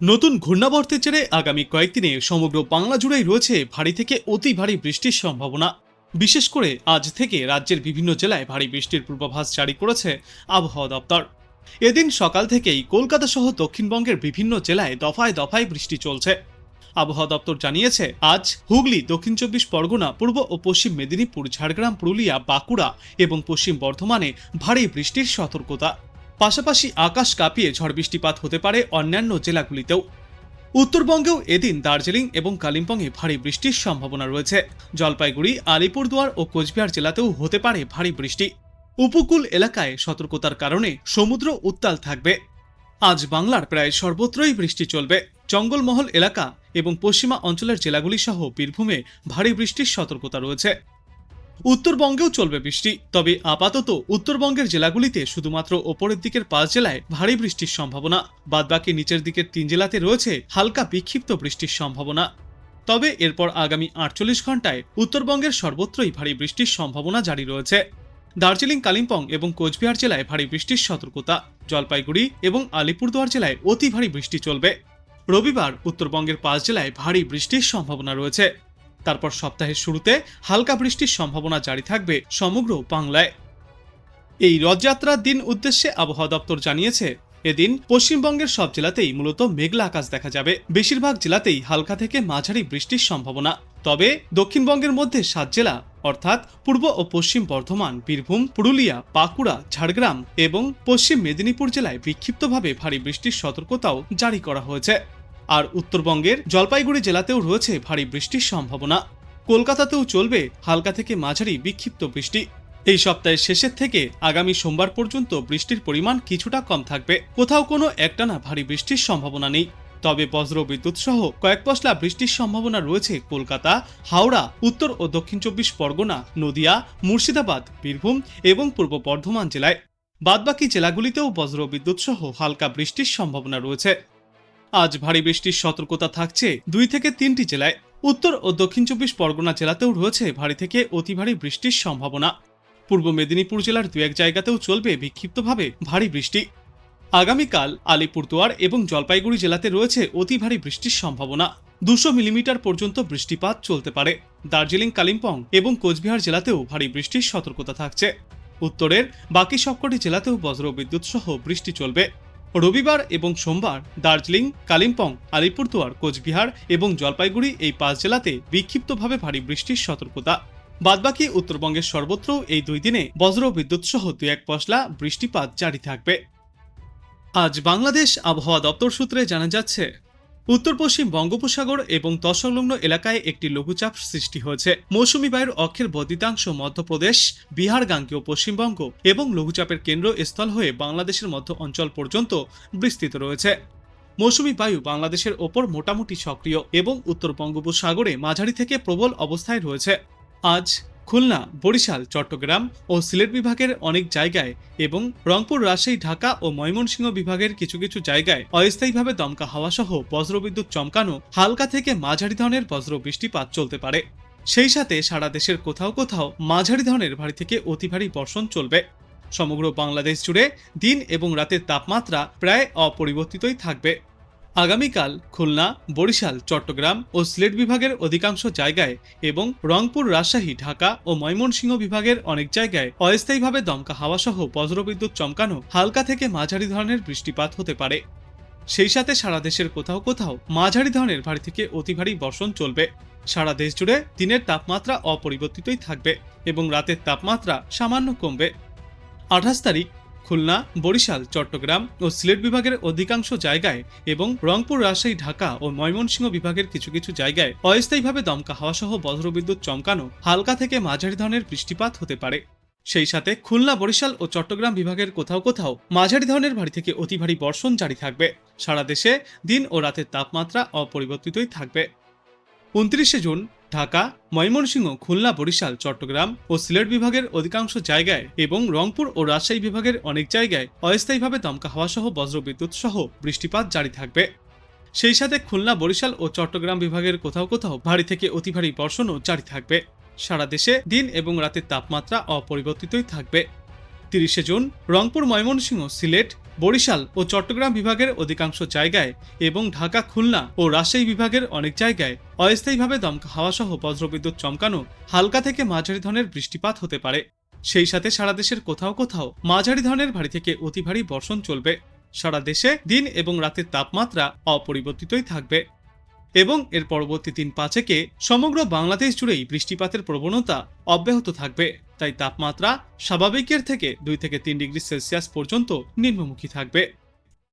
নতুন ঘূর্ণাবর্তের জেরে আগামী কয়েকদিনে সমগ্র বাংলা জুড়েই রয়েছে ভারী থেকে অতি ভারী বৃষ্টির সম্ভাবনা। বিশেষ করে আজ থেকে রাজ্যের বিভিন্ন জেলায় ভারী বৃষ্টির পূর্বাভাস জারি করেছে আবহাওয়া দপ্তর। এদিন সকাল থেকেই কলকাতা সহ দক্ষিণবঙ্গের বিভিন্ন জেলায় দফায় দফায় বৃষ্টি চলছে। আবহাওয়া দপ্তর জানিয়েছে, আজ হুগলি, দক্ষিণ চব্বিশ পরগনা, পূর্ব ও পশ্চিম মেদিনীপুর, ঝাড়গ্রাম, পুরুলিয়া, বাঁকুড়া এবং পশ্চিম বর্ধমানে ভারী বৃষ্টির সতর্কতা। পাশাপাশি আকাশ কাঁপিয়ে ঝড় বৃষ্টিপাত হতে পারে অন্যান্য জেলাগুলিতেও। উত্তরবঙ্গেও এদিন দার্জিলিং এবং কালিম্পংয়ে ভারী বৃষ্টির সম্ভাবনা রয়েছে। জলপাইগুড়ি, আলিপুরদুয়ার ও কোচবিহার জেলাতেও হতে পারে ভারী বৃষ্টি। উপকূল এলাকায় সতর্কতার কারণে সমুদ্র উত্তাল থাকবে। আজ বাংলার প্রায় সর্বত্রই বৃষ্টি চলবে। জঙ্গলমহল এলাকা এবং পশ্চিমা অঞ্চলের জেলাগুলি সহ বীরভূমে ভারী বৃষ্টির সতর্কতা রয়েছে। উত্তরবঙ্গেও চলবে বৃষ্টি। তবে আপাতত উত্তরবঙ্গের জেলাগুলিতে শুধুমাত্র ওপরের দিকের পাঁচ জেলায় ভারী বৃষ্টির সম্ভাবনা। বাদবাকি নিচের দিকের তিন জেলাতে রয়েছে হালকা বিক্ষিপ্ত বৃষ্টির সম্ভাবনা। তবে এরপর আগামী আটচল্লিশ ঘন্টায় উত্তরবঙ্গের সর্বত্রই ভারী বৃষ্টির সম্ভাবনা জারি রয়েছে। দার্জিলিং, কালিম্পং এবং কোচবিহার জেলায় ভারী বৃষ্টির সতর্কতা। জলপাইগুড়ি এবং আলিপুরদুয়ার জেলায় অতি ভারী বৃষ্টি চলবে। রবিবার উত্তরবঙ্গের পাঁচ জেলায় ভারী বৃষ্টির সম্ভাবনা রয়েছে। তারপর সপ্তাহের শুরুতে হালকা বৃষ্টির সম্ভাবনা জারি থাকবে সমগ্র বাংলায়। এই রথযাত্রার দিন উদ্দেশ্যে আবহাওয়া দপ্তর জানিয়েছে, এদিন পশ্চিমবঙ্গের সব জেলাতেই মূলত মেঘলা আকাশ দেখা যাবে। বেশিরভাগ জেলাতেই হালকা থেকে মাঝারি বৃষ্টির সম্ভাবনা। তবে দক্ষিণবঙ্গের মধ্যে সাত জেলা, অর্থাৎ পূর্ব ও পশ্চিম বর্ধমান, বীরভূম, পুরুলিয়া, বাঁকুড়া, ঝাড়গ্রাম এবং পশ্চিম মেদিনীপুর জেলায় বিক্ষিপ্তভাবে ভারী বৃষ্টির সতর্কতাও জারি করা হয়েছে। আর উত্তরবঙ্গের জলপাইগুড়ি জেলাতেও রয়েছে ভারী বৃষ্টির সম্ভাবনা। কলকাতাতেও চলবে হালকা থেকে মাঝারি বিক্ষিপ্ত বৃষ্টি। এই সপ্তাহের শেষের থেকে আগামী সোমবার পর্যন্ত বৃষ্টির পরিমাণ কিছুটা কম থাকবে। কোথাও কোনো একটানা ভারী বৃষ্টির সম্ভাবনা নেই। তবে বজ্র বিদ্যুৎ সহ কয়েক পশলা বৃষ্টির সম্ভাবনা রয়েছে কলকাতা, হাওড়া, উত্তর ও দক্ষিণ চব্বিশ পরগনা, নদিয়া, মুর্শিদাবাদ, বীরভূম এবং পূর্ব বর্ধমান জেলায়। বাদবাকি জেলাগুলিতেও বজ্র বিদ্যুৎ সহ হালকা বৃষ্টির সম্ভাবনা রয়েছে। আজ ভারী বৃষ্টির সতর্কতা থাকছে দুই থেকে তিনটি জেলায়। উত্তর ও দক্ষিণ চব্বিশ পরগনা জেলাতেও রয়েছে ভারী থেকে অতি ভারী বৃষ্টির সম্ভাবনা। পূর্ব মেদিনীপুর জেলার দু এক জায়গাতেও চলবে বিক্ষিপ্তভাবে ভারী বৃষ্টি। আগামীকাল আলিপুরদুয়ার এবং জলপাইগুড়ি জেলাতে রয়েছে অতি ভারী বৃষ্টির সম্ভাবনা। দুশো মিলিমিটার পর্যন্ত বৃষ্টিপাত চলতে পারে। দার্জিলিং, কালিম্পং এবং কোচবিহার জেলাতেও ভারী বৃষ্টির সতর্কতা থাকছে। উত্তরের বাকি সবকটি জেলাতেও বজ্র বিদ্যুৎ সহ বৃষ্টি চলবে। রবিবার এবং সোমবার দার্জিলিং, কালিম্পং, আলিপুরদুয়ার, কোচবিহার এবং জলপাইগুড়ি এই পাঁচ জেলাতে বিক্ষিপ্তভাবে ভারী বৃষ্টির সতর্কতা। বাদবাকি উত্তরবঙ্গের সর্বত্র এই দুই দিনে বজ্র বিদ্যুৎ সহ দু এক পশলা বৃষ্টিপাত জারি থাকবে। আজ বাংলাদেশ আবহাওয়া দপ্তর সূত্রে জানা যাচ্ছে উত্তর পশ্চিম বঙ্গোপসাগর এবং তৎসংলগ্ন এলাকায় একটি লঘুচাপ সৃষ্টি হয়েছে। মৌসুমী বায়ুর অক্ষের বদ্বিতাংশ মধ্যপ্রদেশ, বিহার গাঙ্গেয় পশ্চিমবঙ্গ এবং লঘুচাপের কেন্দ্র স্থল হয়ে বাংলাদেশের মধ্য অঞ্চল পর্যন্ত বিস্তৃত রয়েছে। মৌসুমী বায়ু বাংলাদেশের ওপর মোটামুটি সক্রিয় এবং উত্তর বঙ্গোপসাগরে মাঝারি থেকে প্রবল অবস্থায় রয়েছে। আজ খুলনা, বরিশাল, চট্টগ্রাম ও সিলেট বিভাগের অনেক জায়গায় এবং রংপুর, রাজশাহী, ঢাকা ও ময়মনসিংহ বিভাগের কিছু কিছু জায়গায় অস্থায়ীভাবে দমকা হাওয়া সহ বজ্রবিদ্যুৎ চমকানো হালকা থেকে মাঝারি ধরনের বজ্র বৃষ্টিপাত চলতে পারে। সেই সাথে সারা দেশের কোথাও কোথাও মাঝারি ধরনের ভারী থেকে অতি ভারী বর্ষণ চলবে। সমগ্র বাংলাদেশ জুড়ে দিন এবং রাতের তাপমাত্রা প্রায় অপরিবর্তিতই থাকবে। আগামীকাল খুলনা, বরিশাল, চট্টগ্রাম ও সিলেট বিভাগের অধিকাংশ জায়গায় এবং রংপুর, রাজশাহী, ঢাকা ও ময়মনসিংহ বিভাগের অনেক জায়গায় অস্থায়ীভাবে দমকা হাওয়া সহ বজ্রবিদ্যুৎ চমকানো হালকা থেকে মাঝারি ধরনের বৃষ্টিপাত হতে পারে। সেই সাথে সারা দেশের কোথাও কোথাও মাঝারি ধরনের ভারী থেকে অতি ভারী বর্ষণ চলবে। সারা দেশ জুড়ে দিনের তাপমাত্রা অপরিবর্তিতই থাকবে এবং রাতের তাপমাত্রা সামান্য কমবে। আঠাশ তারিখ খুলনা, বরিশাল, চট্টগ্রাম ও সিলেট বিভাগের অধিকাংশ জায়গায় এবং রংপুর, রাজশাহী, ঢাকা ও ময়মনসিংহ বিভাগের কিছু কিছু জায়গায় অস্থায়ীভাবে দমকা হাওয়া সহ বজ্রবিদ্যুৎ চমকানো হালকা থেকে মাঝারি ধরনের বৃষ্টিপাত হতে পারে। সেই সাথে খুলনা, বরিশাল ও চট্টগ্রাম বিভাগের কোথাও কোথাও মাঝারি ধরনের ভারী থেকে অতি ভারী বর্ষণ জারি থাকবে। সারা দেশে দিন ও রাতের তাপমাত্রা অপরিবর্তিতই থাকবে। উনত্রিশে জুন ঢাকা, ময়মনসিংহ, খুলনা, বরিশাল, চট্টগ্রাম ও সিলেট বিভাগের অধিকাংশ জায়গায় এবং রংপুর ও রাজশাহী বিভাগের অনেক জায়গায় অস্থায়ীভাবে দমকা হাওয়া সহ বজ্রবিদ্যুৎ সহ বৃষ্টিপাত জারি থাকবে। সেই সাথে খুলনা, বরিশাল ও চট্টগ্রাম বিভাগের কোথাও কোথাও ভারী থেকে অতি ভারী বর্ষণও জারি থাকবে। সারা দেশে দিন এবং রাতের তাপমাত্রা অপরিবর্তিতই থাকবে। তিরিশে জুন, রংপুর, ময়মনসিংহ, সিলেট বরিশাল ও চট্টগ্রাম বিভাগের অধিকাংশ জায়গায় এবং ঢাকা, খুলনা ও রাজশাহী বিভাগের অনেক জায়গায় অস্থায়ীভাবে দমকা হাওয়া সহ বজ্রবিদ্যুৎ চমকানো হালকা থেকে মাঝারি ধরনের বৃষ্টিপাত হতে পারে। সেই সাথে সারা দেশের কোথাও কোথাও মাঝারি ধরনের ভারী থেকে অতি ভারী বর্ষণ চলবে। সারা দেশে দিন এবং রাতের তাপমাত্রা অপরিবর্তিতই থাকবে। এবং এর পরবর্তী দিন পাঁচেকে সমগ্র বাংলাদেশ জুড়েই বৃষ্টিপাতের প্রবণতা অব্যাহত থাকবে। তাই তাপমাত্রা স্বাভাবিকের থেকে দুই থেকে তিন ডিগ্রি সেলসিয়াস পর্যন্ত নিম্নমুখী থাকবে।